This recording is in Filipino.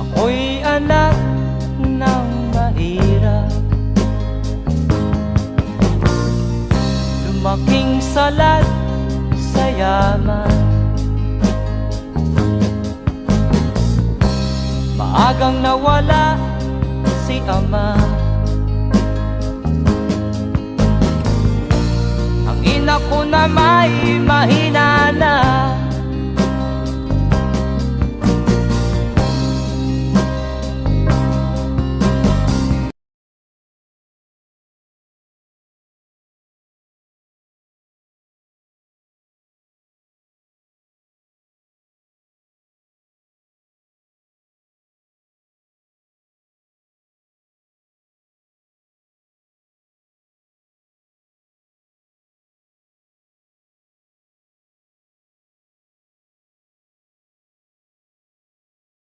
Ako'y anak ng mahirap. Lumaking salat sa yaman. Maagang nawala si ama. Ang ina ko na may mahina